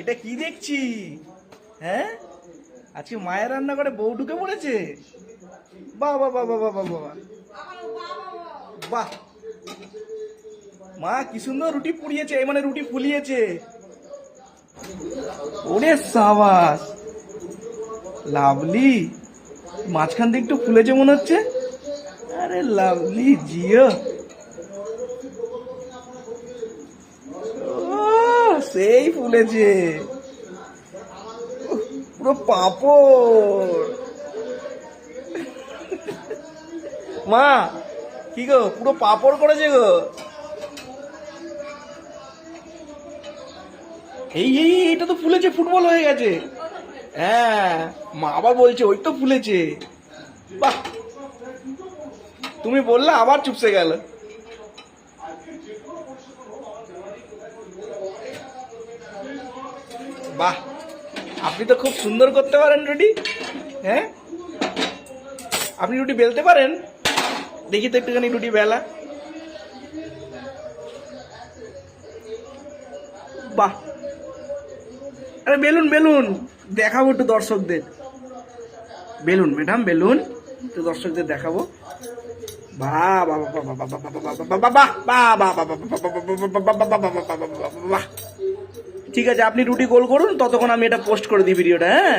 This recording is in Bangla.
এটা কি দেখছি? হ্যাঁ? আজকে মায়ের রান্না করে বউ ঢুকে পড়েছে। বাহ বাহ বাহ বাহ বাহ বাহ মা, কি সুন্দর রুটি পুড়িয়েছে মানে রুটি ফুলিয়েছে। ওরে সাবাস। লাভলি, মাঝখান দিয়ে একটু ফুলেছে মনে হচ্ছে। আরে লাভলি, জিও। সেই ফুলেছে। পুরো পাপড়। মা, কি গো, পুরো পাপড় করেছে গো। এই এই, এটা তো ফুলেছে, ফুটবল হয়ে গেছে। হ্যাঁ মা আবার বলছে, ওই তো ফুলেছে। বাহ। তুমি বললে আবার চুপসে গেল। বাহ আপনি তো খুব সুন্দর করতে পারেন রুটি হ্যাঁ আপনি রুটি বেলতে পারেন দেখি তো একটুখানি রুটি বেলা বাহ আরে বেলুন বেলুন দেখাবো একটু দর্শকদের বেলুন ম্যাডাম বেলুন একটু দর্শকদের দেখাবো বাহ ঠিক আছে আপনি রুটি গোল করুন ততক্ষণ আমি এটা পোস্ট করে দিই ভিডিওটা হ্যাঁ?